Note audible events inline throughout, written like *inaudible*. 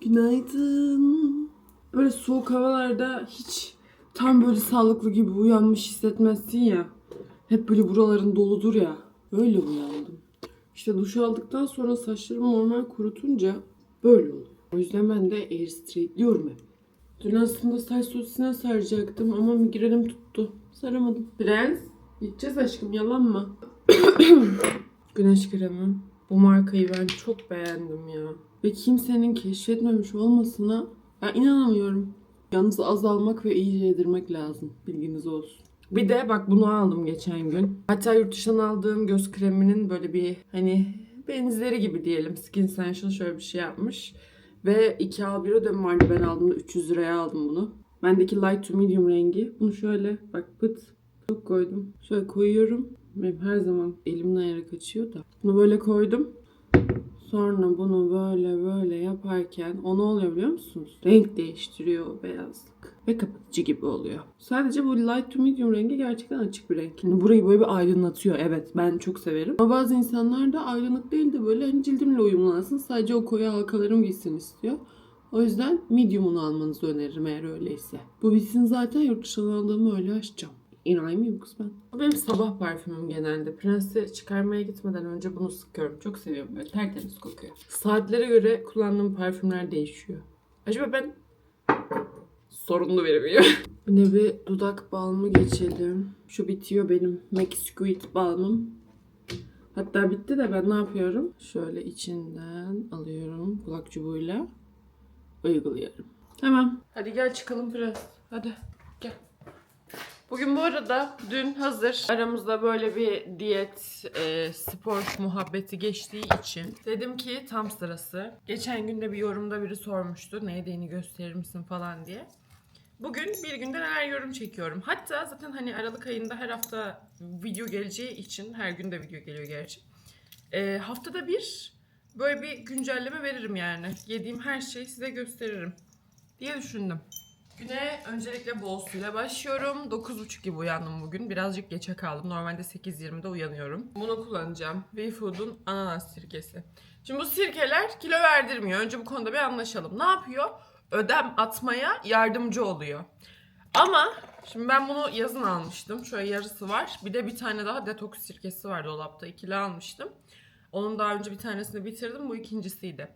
Günaydın. Böyle soğuk havalarda hiç tam böyle sağlıklı gibi uyanmış hissetmezsin ya. Hep böyle buraların doludur ya. Öyle uyandım. İşte duş aldıktan sonra saçlarımı normal kurutunca böyle oluyor. O yüzden ben de air straightliyorum hep. Dün aslında saç sosisine saracaktım ama migrenim tuttu. Saramadım. Prens, gideceğiz aşkım yalan mı? *coughs* Güneş kremi. Bu markayı ben çok beğendim ya. Ve kimsenin keşfetmemiş olmasına ben inanamıyorum. Yalnız azalmak ve iyice yedirmek lazım. Bilginiz olsun. Bir de bak bunu aldım geçen gün. Hatta yurt dışından aldığım göz kreminin böyle bir hani benzeri gibi diyelim. Skin Essential şöyle bir şey yapmış. Ve 2 al 1 ödeme vardı. Ben aldığımda 300 liraya aldım bunu. Bendeki light to medium rengi. Bunu şöyle bak pıt çok koydum. Şöyle koyuyorum. Benim her zaman elimden yere kaçıyor da. Bunu böyle koydum. Sonra bunu böyle böyle yaparken o ne oluyor biliyor musunuz? Renk değiştiriyor beyazlık. Ve kapatıcı gibi oluyor. Sadece bu light to medium rengi gerçekten açık bir renk. Yani burayı böyle bir aydınlatıyor. Evet ben çok severim. Ama bazı insanlar da aydınlık değil de böyle hani cildimle uyumlansın. Sadece o koyu halkalarım gitsin istiyor. O yüzden medium'unu almanızı öneririm eğer öyleyse. Bu bitsin zaten yurt dışından aldığımı öyle açacağım. İnay mıyım kız ben? Bu benim sabah parfümüm genelde. Prens'i çıkarmaya gitmeden önce bunu sıkıyorum. Çok seviyorum böyle tertemiz kokuyor. Saatlere göre kullandığım parfümler değişiyor. Acaba ben sorunlu biri miyim? Yine *laughs* bir dudak balmı geçelim. Şu bitiyor benim MAC Squid balmım. Hatta bitti de ben ne yapıyorum? Şöyle içinden alıyorum kulak çubuğuyla uyguluyorum. Tamam. Hadi gel çıkalım biraz. Hadi gel. Bugün bu arada dün hazır aramızda böyle bir diyet, e, spor muhabbeti geçtiği için dedim ki tam sırası. Geçen günde bir yorumda biri sormuştu ne yediğini gösterir misin falan diye. Bugün bir günde neler yorum çekiyorum. Hatta zaten hani Aralık ayında her hafta video geleceği için her gün de video geliyor gerçi. E, haftada bir böyle bir güncelleme veririm yani. Yediğim her şeyi size gösteririm diye düşündüm. Güne öncelikle bol suyla başlıyorum. 9.30 gibi uyandım bugün. Birazcık geçe kaldım. Normalde 8.20'de uyanıyorum. Bunu kullanacağım. WeFood'un ananas sirkesi. Şimdi bu sirkeler kilo verdirmiyor. Önce bu konuda bir anlaşalım. Ne yapıyor? Ödem atmaya yardımcı oluyor. Ama şimdi ben bunu yazın almıştım. Şöyle yarısı var. Bir de bir tane daha detoks sirkesi var dolapta. İkili almıştım. Onun daha önce bir tanesini bitirdim. Bu ikincisiydi.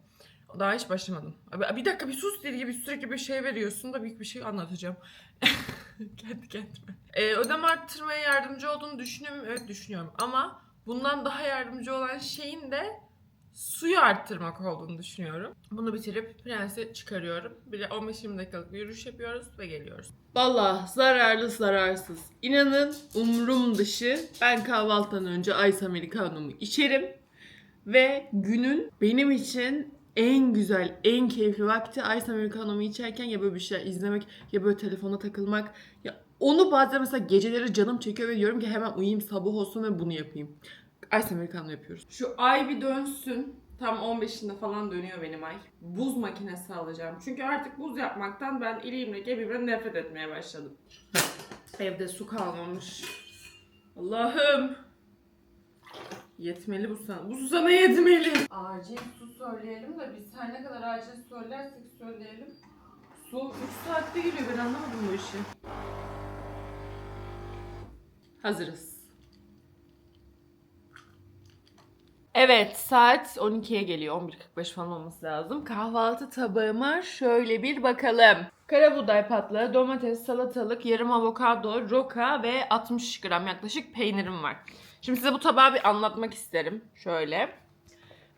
Daha hiç başlamadım. Bir dakika bir sus deli gibi sürekli bir şey veriyorsun da büyük bir şey anlatacağım. *laughs* Kendi kendime. Ee, ödem arttırmaya yardımcı olduğunu düşünüyorum. Evet düşünüyorum. Ama bundan daha yardımcı olan şeyin de suyu arttırmak olduğunu düşünüyorum. Bunu bitirip prensi çıkarıyorum. Bir de 15-20 dakikalık bir yürüyüş yapıyoruz ve geliyoruz. Valla zararlı zararsız. İnanın umrum dışı. Ben kahvaltıdan önce Ice Americano'mu içerim. Ve günün benim için en güzel, en keyifli vakti Ice Americano'mu içerken ya böyle bir şey izlemek ya böyle telefona takılmak. Ya onu bazen mesela geceleri canım çekiyor ve diyorum ki hemen uyuyayım sabah olsun ve bunu yapayım. Ice Americano yapıyoruz. Şu ay bir dönsün. Tam 15'inde falan dönüyor benim ay. Buz makinesi alacağım. Çünkü artık buz yapmaktan ben iliğimle gebimle nefret etmeye başladım. *laughs* Evde su kalmamış. Allah'ım. Yetmeli bu sana. Bu sana yetmeli. Acil su söyleyelim de biz her ne kadar acil söylersek söyleyelim. Su 3 saatte geliyor ben anlamadım bu işi. Hazırız. Evet saat 12'ye geliyor. 11.45 falan olması lazım. Kahvaltı tabağıma şöyle bir bakalım. Karabuğday patlağı, domates, salatalık, yarım avokado, roka ve 60 gram yaklaşık peynirim var. Şimdi size bu tabağı bir anlatmak isterim. Şöyle.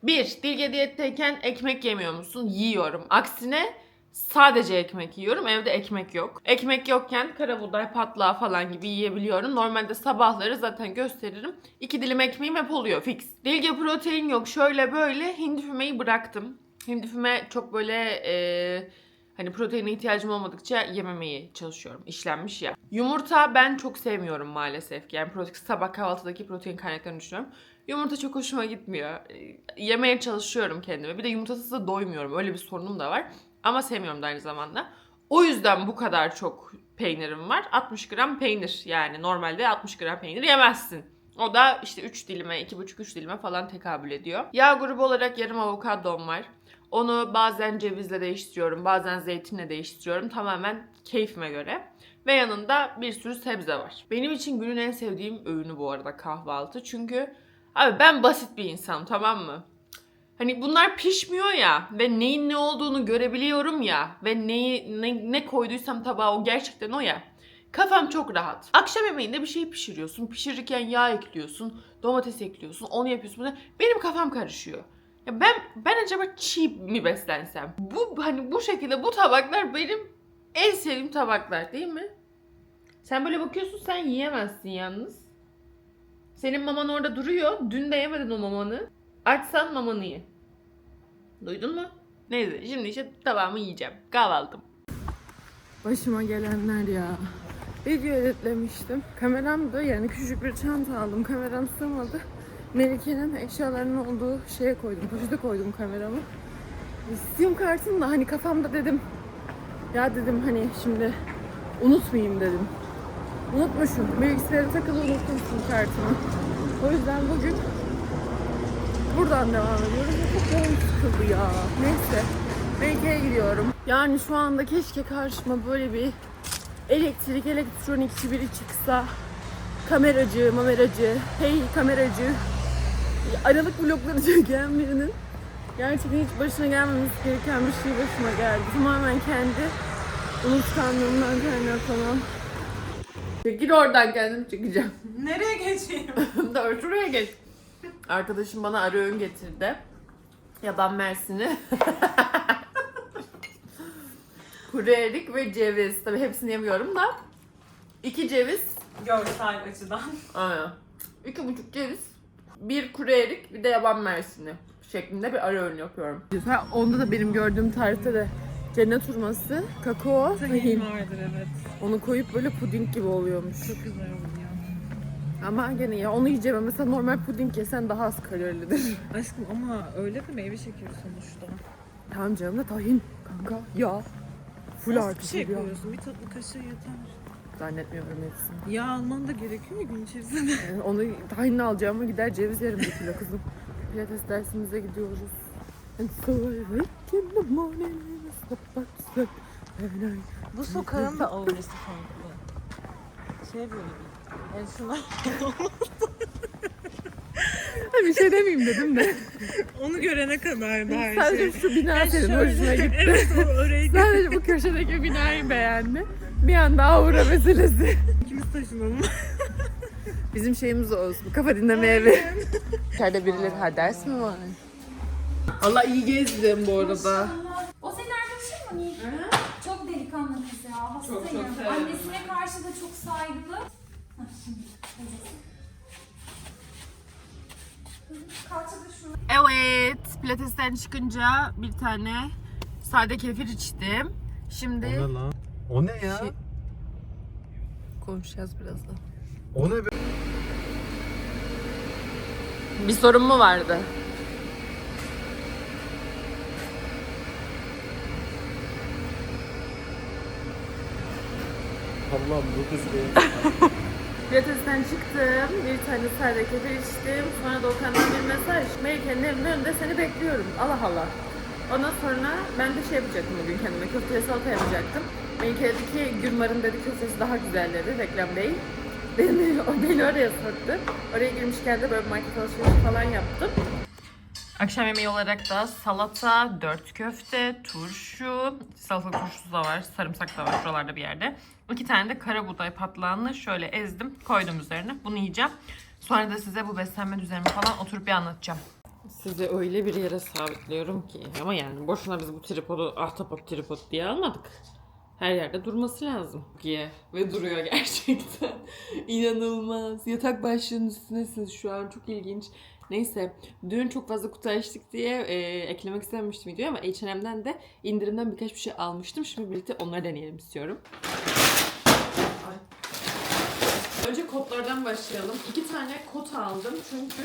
Bir, Dilge diyetteyken ekmek yemiyor musun? Yiyorum. Aksine sadece ekmek yiyorum. Evde ekmek yok. Ekmek yokken karabuğday patlağı falan gibi yiyebiliyorum. Normalde sabahları zaten gösteririm. İki dilim ekmeğim hep oluyor fix. Dilge protein yok. Şöyle böyle hindi fümeyi bıraktım. Hindi füme çok böyle eee Hani proteine ihtiyacım olmadıkça yememeye çalışıyorum. İşlenmiş ya. Yumurta ben çok sevmiyorum maalesef. Yani sabah kahvaltıdaki protein kaynaklarını düşünüyorum. Yumurta çok hoşuma gitmiyor. Ee, Yemeye çalışıyorum kendime. Bir de yumurtasız da doymuyorum. Öyle bir sorunum da var. Ama sevmiyorum da aynı zamanda. O yüzden bu kadar çok peynirim var. 60 gram peynir yani. Normalde 60 gram peynir yemezsin. O da işte 3 dilime, 2,5-3 dilime falan tekabül ediyor. Yağ grubu olarak yarım avokadom var. Onu bazen cevizle değiştiriyorum, bazen zeytinle değiştiriyorum. Tamamen keyfime göre. Ve yanında bir sürü sebze var. Benim için günün en sevdiğim öğünü bu arada kahvaltı. Çünkü abi ben basit bir insanım tamam mı? Hani bunlar pişmiyor ya ve neyin ne olduğunu görebiliyorum ya ve neyi ne, ne koyduysam tabağa o gerçekten o ya. Kafam çok rahat. Akşam yemeğinde bir şey pişiriyorsun. Pişirirken yağ ekliyorsun, domates ekliyorsun, onu yapıyorsun. bunu- Benim kafam karışıyor. Ya ben ben acaba çiğ mi beslensem? Bu hani bu şekilde bu tabaklar benim en sevdiğim tabaklar değil mi? Sen böyle bakıyorsun sen yiyemezsin yalnız. Senin maman orada duruyor. Dün de yemedin o mamanı. Açsan mamanı ye. Duydun mu? Neyse şimdi işte tabağımı yiyeceğim. Kahvaltım. Başıma gelenler ya. Video editlemiştim. Kameram da yani küçük bir çanta aldım. Kameram sığmadı. Melike'nin eşyalarının olduğu şeye koydum. Poşete koydum kameramı. Sim kartını da hani kafamda dedim. Ya dedim hani şimdi unutmayayım dedim. Unutmuşum. Bilgisayara takılı unuttum sim kartımı. O yüzden bugün buradan devam ediyoruz. Çok canım sıkıldı ya. Neyse. Melike'ye gidiyorum. Yani şu anda keşke karşıma böyle bir elektrik, elektronikçi biri çıksa. Kameracı, mameracı, hey kameracı. Aralık vlogları çeken birinin gerçekten hiç başına gelmemesi gereken bir şey başıma geldi. Tamamen kendi unutkanlığımdan kaynaklanan. Çekil oradan kendim çıkacağım. Nereye geçeyim? *laughs* Doğru şuraya geç. Arkadaşım bana arı öğün getirdi. Yaban mersini. *laughs* Kuru erik ve ceviz. Tabii hepsini yemiyorum da. İki ceviz. Görsel açıdan. Aynen. İki buçuk ceviz. Bir kuru erik bir de yaban mersini şeklinde bir ara öğün yapıyorum. Güzel. Onda da benim gördüğüm tarifte de cennet hurması, kakao, tahin. vardır evet. Onu koyup böyle puding gibi oluyormuş. Çok güzel oluyor. Ama gene ya onu yiyeceğim. Mesela normal puding yesen daha az kalorilidir. *laughs* Aşkım ama öyle de meyve şekeri sonuçta. Tamam canım da tahin kanka yağ. Full Az bir artı şey koyuyorsun. Bir tatlı kaşığı yeter. Zannetmiyorum hepsini. Yağ alman da gerekiyor mu gün içerisinde? Yani *laughs* onu tahinle alacağıma gider ceviz yerim bir kilo kızım. Pilates dersimize gidiyoruz. And so I wake in the morning and I step outside and I- Bu sokağın da *laughs* aurası farklı. Şey böyle bir. Şuna *laughs* bir şey demeyeyim dedim de. onu görene kadar da her Sadece şey. şu bina senin hoşuna gitti. Evet orayı Sadece bu köşedeki binayı beğendi. Bir anda aura meselesi. ikimiz taşınalım. *laughs* Bizim şeyimiz o olsun. Kafa dinleme evi. İçeride birileri ha ders mi var? Allah iyi gezdim bu arada. O senin arkadaşın mı Nil? Çok delikanlı kız ya. Hastayım. Çok, çok severim Annesine karşı da çok saygılı. Evet. Pilatesten çıkınca bir tane sade kefir içtim. Şimdi O ne lan? O ne ya? Şey- konuşacağız birazdan. O ne be? Bir sorun mu vardı? Allah'ım bu kız be. *laughs* Pilatesten çıktım, bir tane sade kefir içtim. Sonra Doğukan'dan bir mesaj. Melike'nin evinin önünde seni bekliyorum. Allah Allah. Ondan sonra ben de şey yapacaktım bugün kendime. Köfteli salata yapacaktım. Melike dedi ki Gülmar'ın dedi köftesi daha güzel dedi. Reklam değil. *laughs* Beni, o beni oraya soktu. Oraya girmişken de böyle market alışverişi falan yaptım. Akşam yemeği olarak da salata, dört köfte, turşu, salatalık turşusu da var, sarımsak da var şuralarda bir yerde. İki tane de kara buğday patlağını şöyle ezdim, koydum üzerine. Bunu yiyeceğim. Sonra da size bu beslenme düzenimi falan oturup bir anlatacağım. Sizi öyle bir yere sabitliyorum ki. Ama yani boşuna biz bu tripodu ahtapot tripod diye almadık. Her yerde durması lazım. Diye. Ve duruyor gerçekten. *laughs* İnanılmaz. Yatak başlığının üstündesiniz şu an. Çok ilginç. Neyse. Dün çok fazla kutu açtık diye e, eklemek istememiştim videoya ama H&M'den de indirimden birkaç bir şey almıştım. Şimdi birlikte onları deneyelim istiyorum. Önce kotlardan başlayalım. İki tane kot aldım çünkü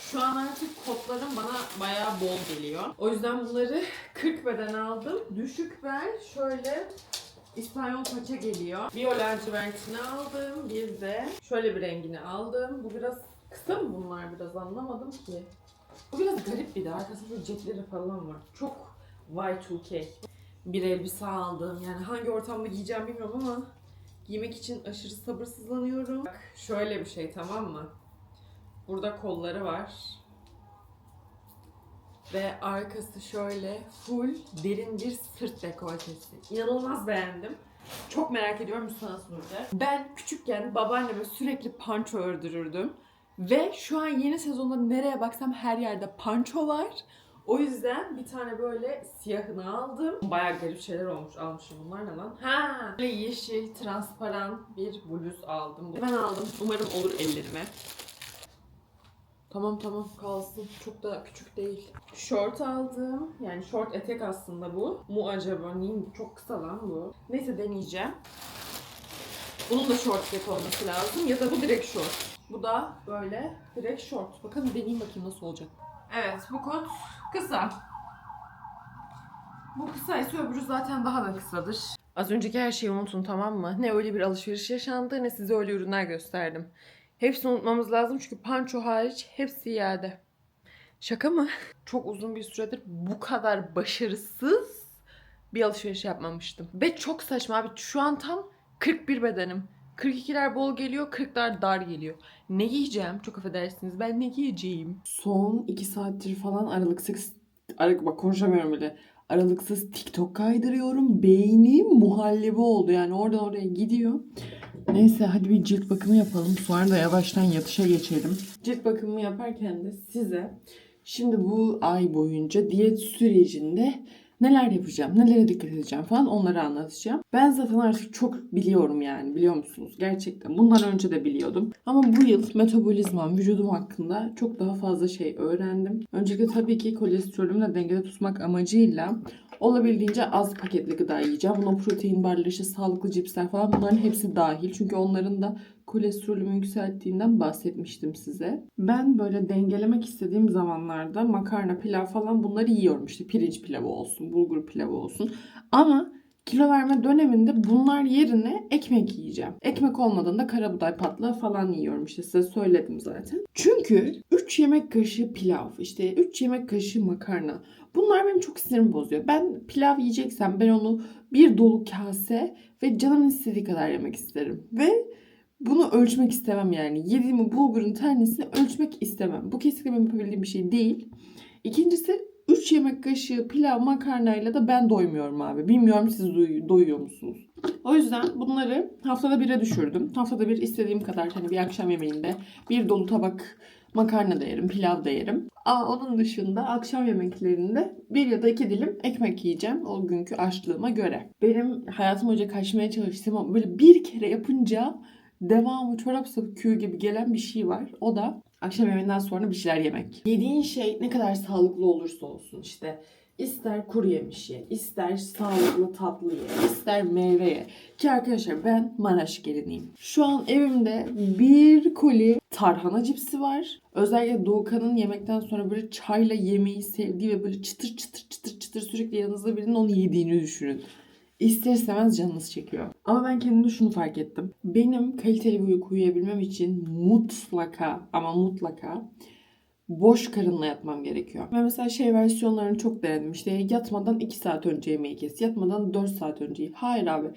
şu an artık kotlarım bana bayağı bol geliyor. O yüzden bunları *laughs* 40 beden aldım. Düşük ver şöyle İspanyol paça geliyor. Bir o lacivertini aldım. Bir de şöyle bir rengini aldım. Bu biraz kısa mı bunlar biraz anlamadım ki. Bu biraz garip bir de arkasında böyle cepleri falan var. Çok Y2K. Bir elbise aldım. Yani hangi ortamda giyeceğim bilmiyorum ama giymek için aşırı sabırsızlanıyorum. Bak şöyle bir şey tamam mı? Burada kolları var. Ve arkası şöyle full derin bir sırt dekoltesi. İnanılmaz beğendim. Çok merak ediyorum bu nasıl olacak. Ben küçükken babaanneme sürekli panço ördürürdüm. Ve şu an yeni sezonda nereye baksam her yerde panço var. O yüzden bir tane böyle siyahını aldım. Bayağı garip şeyler olmuş almışım bunlar ne lan? Ha, böyle yeşil transparan bir bluz aldım. Ben aldım. Umarım olur ellerime. Tamam tamam kalsın. Çok da küçük değil. Şort aldım. Yani şort etek aslında bu. Mu acaba? Niye? Çok kısa lan bu. Neyse deneyeceğim. Bunun da short etek olması lazım. Ya da bu direkt short. Bu da böyle direkt short. Bakalım deneyeyim bakayım nasıl olacak. Evet bu kot kısa. Bu kısaysa öbürü zaten daha da kısadır. Az önceki her şeyi unutun tamam mı? Ne öyle bir alışveriş yaşandı ne size öyle ürünler gösterdim. Hepsini unutmamız lazım çünkü panço hariç hepsi iade. Şaka mı? *laughs* Çok uzun bir süredir bu kadar başarısız bir alışveriş yapmamıştım. Ve çok saçma abi. Şu an tam 41 bedenim. 42'ler bol geliyor, 40'lar dar geliyor. Ne giyeceğim? Çok affedersiniz. Ben ne giyeceğim? Son 2 saattir falan aralıksız aralık bak konuşamıyorum bile. Aralıksız TikTok kaydırıyorum. Beynim muhallebi oldu yani oradan oraya gidiyor. Neyse hadi bir cilt bakımı yapalım. Sonra da yavaştan yatışa geçelim. Cilt bakımı yaparken de size şimdi bu ay boyunca diyet sürecinde neler yapacağım, nelere dikkat edeceğim falan onları anlatacağım. Ben zaten artık çok biliyorum yani biliyor musunuz? Gerçekten bundan önce de biliyordum. Ama bu yıl metabolizmam, vücudum hakkında çok daha fazla şey öğrendim. Öncelikle tabii ki kolesterolümü de dengede tutmak amacıyla olabildiğince az paketli gıda yiyeceğim. Buna protein barları, işte sağlıklı cipsler falan bunların hepsi dahil. Çünkü onların da kolesterolümü yükselttiğinden bahsetmiştim size. Ben böyle dengelemek istediğim zamanlarda makarna, pilav falan bunları yiyorum. İşte pirinç pilavı olsun, bulgur pilavı olsun. Ama kilo verme döneminde bunlar yerine ekmek yiyeceğim. Ekmek olmadığında karabuğday patlağı falan yiyorum işte size söyledim zaten. Çünkü 3 yemek kaşığı pilav, işte 3 yemek kaşığı makarna. Bunlar benim çok sinirimi bozuyor. Ben pilav yiyeceksem ben onu bir dolu kase ve canımın istediği kadar yemek isterim. Ve bunu ölçmek istemem yani. Yediğim bulgurun tanesini ölçmek istemem. Bu kesinlikle benim yapabildiğim bir şey değil. İkincisi 3 yemek kaşığı pilav makarnayla da ben doymuyorum abi. Bilmiyorum siz doy- doyuyor musunuz? O yüzden bunları haftada bire düşürdüm. Haftada bir istediğim kadar hani bir akşam yemeğinde bir dolu tabak makarna da yerim, pilav da yerim. Aa, onun dışında akşam yemeklerinde bir ya da iki dilim ekmek yiyeceğim o günkü açlığıma göre. Benim hayatım hoca kaçmaya çalıştığım ama böyle bir kere yapınca devamı çorap söküğü gibi gelen bir şey var. O da akşam yemeğinden sonra bir şeyler yemek. Yediğin şey ne kadar sağlıklı olursa olsun işte ister kuru yemiş ye, ister sağlıklı tatlı ye, ister meyve ye. Ki arkadaşlar ben Maraş geliniyim. Şu an evimde bir koli tarhana cipsi var. Özellikle Doğukan'ın yemekten sonra böyle çayla yemeği sevdiği ve böyle çıtır çıtır çıtır çıtır sürekli yanınızda birinin onu yediğini düşünün. İster istemez canınız çekiyor. Ama ben kendimde şunu fark ettim. Benim kaliteli bir uyku uyuyabilmem için mutlaka ama mutlaka boş karınla yatmam gerekiyor. Ben mesela şey versiyonlarını çok denedim. İşte yatmadan 2 saat önce yemeği kes. Yatmadan 4 saat önce. Hayır abi.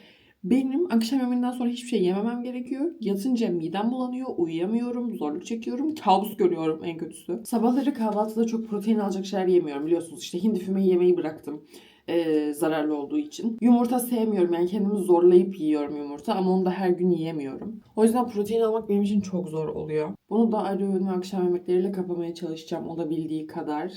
Benim akşam yemeğinden sonra hiçbir şey yememem gerekiyor. Yatınca midem bulanıyor, uyuyamıyorum, zorluk çekiyorum, kabus görüyorum en kötüsü. Sabahları kahvaltıda çok protein alacak şeyler yemiyorum biliyorsunuz. İşte hindi fümeyi yemeyi bıraktım ee, zararlı olduğu için. Yumurta sevmiyorum yani kendimi zorlayıp yiyorum yumurta ama onu da her gün yiyemiyorum. O yüzden protein almak benim için çok zor oluyor. Bunu da ara öğün ve akşam yemekleriyle kapamaya çalışacağım olabildiği kadar.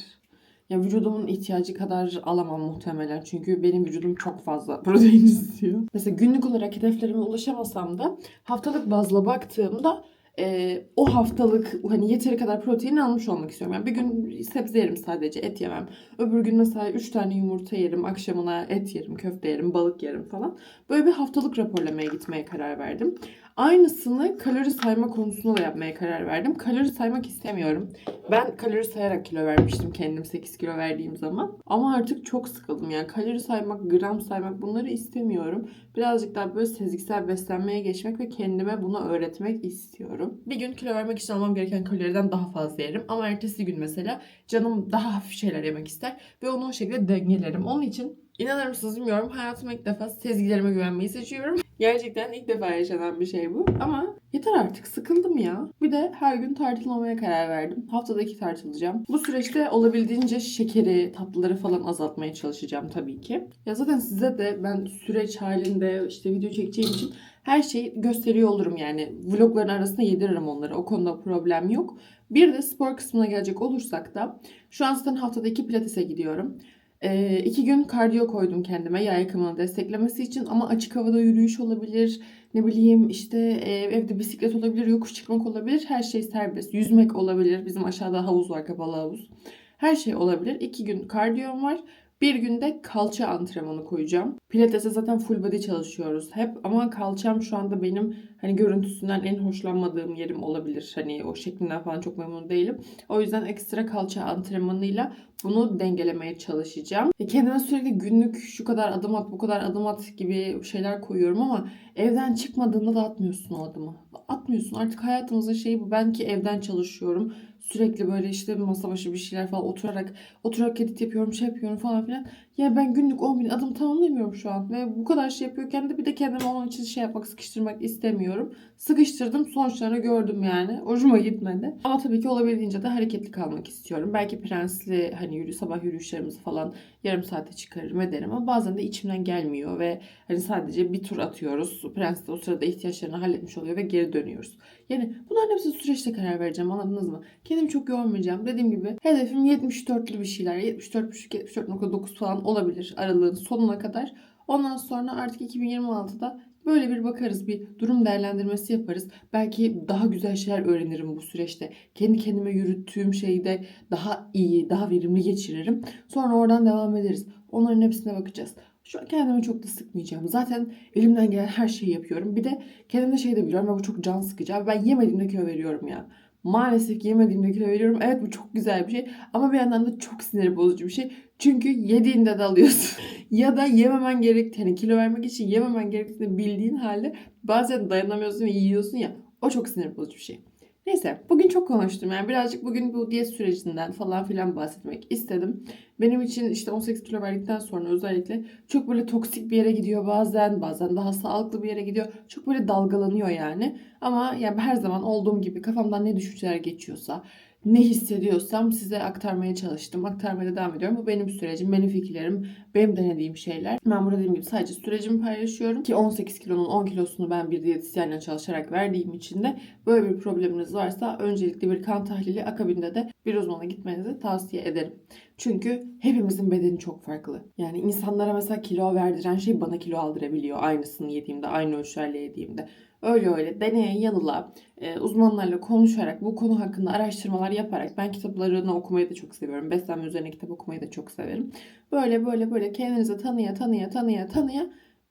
Ya vücudumun ihtiyacı kadar alamam muhtemelen. Çünkü benim vücudum çok fazla *laughs* protein istiyor. Mesela günlük olarak hedeflerime ulaşamasam da haftalık bazla baktığımda e, o haftalık hani yeteri kadar protein almış olmak istiyorum. Yani bir gün sebze yerim sadece et yemem. Öbür gün mesela 3 tane yumurta yerim. Akşamına et yerim, köfte yerim, balık yerim falan. Böyle bir haftalık raporlamaya gitmeye karar verdim. Aynısını kalori sayma konusunda da yapmaya karar verdim. Kalori saymak istemiyorum. Ben kalori sayarak kilo vermiştim kendim 8 kilo verdiğim zaman. Ama artık çok sıkıldım yani. Kalori saymak, gram saymak bunları istemiyorum. Birazcık daha böyle sezgisel beslenmeye geçmek ve kendime bunu öğretmek istiyorum. Bir gün kilo vermek için almam gereken kaloriden daha fazla yerim. Ama ertesi gün mesela canım daha hafif şeyler yemek ister. Ve onu o şekilde dengelerim. Onun için İnanır mısınız bilmiyorum. Hayatımda ilk defa sezgilerime güvenmeyi seçiyorum. Gerçekten ilk defa yaşanan bir şey bu. Ama yeter artık sıkıldım ya. Bir de her gün tartılmamaya karar verdim. Haftada iki tartılacağım. Bu süreçte olabildiğince şekeri, tatlıları falan azaltmaya çalışacağım tabii ki. Ya zaten size de ben süreç halinde işte video çekeceğim için her şeyi gösteriyor olurum yani. Vlogların arasında yediririm onları. O konuda problem yok. Bir de spor kısmına gelecek olursak da şu an zaten haftada iki pilatese gidiyorum. Ee, iki gün kardiyo koydum kendime yağ yakımını desteklemesi için ama açık havada yürüyüş olabilir, ne bileyim işte e, evde bisiklet olabilir, yokuş çıkmak olabilir, her şey serbest. Yüzmek olabilir, bizim aşağıda havuz var, kapalı havuz. Her şey olabilir. İki gün kardiyom var. Bir günde kalça antrenmanı koyacağım. Pilates'e zaten full body çalışıyoruz hep ama kalçam şu anda benim hani görüntüsünden en hoşlanmadığım yerim olabilir. Hani o şeklinden falan çok memnun değilim. O yüzden ekstra kalça antrenmanıyla bunu dengelemeye çalışacağım. E, Kendime sürekli günlük şu kadar adım at, bu kadar adım at gibi şeyler koyuyorum ama evden çıkmadığında da atmıyorsun o adımı. Atmıyorsun. Artık hayatımızın şeyi bu. Ben ki evden çalışıyorum. Sürekli böyle işte masa başı bir şeyler falan oturarak oturarak edit yapıyorum, şey yapıyorum falan filan. Ya ben günlük 10 bin adım tamamlamıyorum şu an. Ve bu kadar şey yapıyorken de bir de kendime onun için şey yapmak, sıkıştırmak istemiyorum. Sıkıştırdım sonuçlarını gördüm yani. Hoşuma gitmedi. Ama tabii ki olabildiğince de hareketli kalmak istiyorum. Belki prensli hani yürü, sabah yürüyüşlerimizi falan yarım saate çıkarırım ederim. Ama bazen de içimden gelmiyor ve hani sadece bir tur atıyoruz. Prens de o sırada ihtiyaçlarını halletmiş oluyor ve geri dönüyoruz. Yani bunların hepsini süreçte karar vereceğim anladınız mı? Kendimi çok yormayacağım. Dediğim gibi hedefim 74'lü bir şeyler. 74,5 74.9 falan olabilir aralığın sonuna kadar. Ondan sonra artık 2026'da böyle bir bakarız. Bir durum değerlendirmesi yaparız. Belki daha güzel şeyler öğrenirim bu süreçte. Kendi kendime yürüttüğüm şeyde daha iyi, daha verimli geçiririm. Sonra oradan devam ederiz. Onların hepsine bakacağız. Şu an kendimi çok da sıkmayacağım. Zaten elimden gelen her şeyi yapıyorum. Bir de kendimde şey de biliyorum ve bu çok can sıkıcı. Abi Ben yemediğimde kilo veriyorum ya. Maalesef yemediğimde kilo veriyorum. Evet bu çok güzel bir şey. Ama bir yandan da çok sinir bozucu bir şey. Çünkü yediğinde de alıyorsun. *laughs* ya da yememen gerek hani kilo vermek için yememen gerektiğini bildiğin halde bazen dayanamıyorsun ve yiyorsun ya. O çok sinir bozucu bir şey. Neyse bugün çok konuştum yani birazcık bugün bu diyet sürecinden falan filan bahsetmek istedim. Benim için işte 18 kilo verdikten sonra özellikle çok böyle toksik bir yere gidiyor bazen bazen daha sağlıklı bir yere gidiyor. Çok böyle dalgalanıyor yani. Ama yani her zaman olduğum gibi kafamdan ne düşünceler geçiyorsa ne hissediyorsam size aktarmaya çalıştım. Aktarmaya devam ediyorum. Bu benim sürecim, benim fikirlerim, benim denediğim şeyler. Ben burada dediğim gibi sadece sürecimi paylaşıyorum. Ki 18 kilonun 10 kilosunu ben bir diyetisyenle çalışarak verdiğim için de böyle bir probleminiz varsa öncelikle bir kan tahlili akabinde de bir uzmana gitmenizi tavsiye ederim. Çünkü hepimizin bedeni çok farklı. Yani insanlara mesela kilo verdiren şey bana kilo aldırabiliyor. Aynısını yediğimde, aynı ölçülerle yediğimde. Öyle öyle deneye yanıla e, uzmanlarla konuşarak bu konu hakkında araştırmalar yaparak ben kitaplarını okumayı da çok seviyorum. Beslenme üzerine kitap okumayı da çok severim. Böyle böyle böyle kendinizi tanıya tanıya tanıya tanıya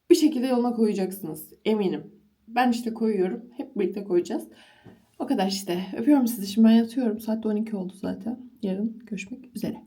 bir şekilde yoluna koyacaksınız. Eminim. Ben işte koyuyorum. Hep birlikte koyacağız. O kadar işte. Öpüyorum sizi. Şimdi ben yatıyorum. Saat de 12 oldu zaten. Yarın görüşmek üzere.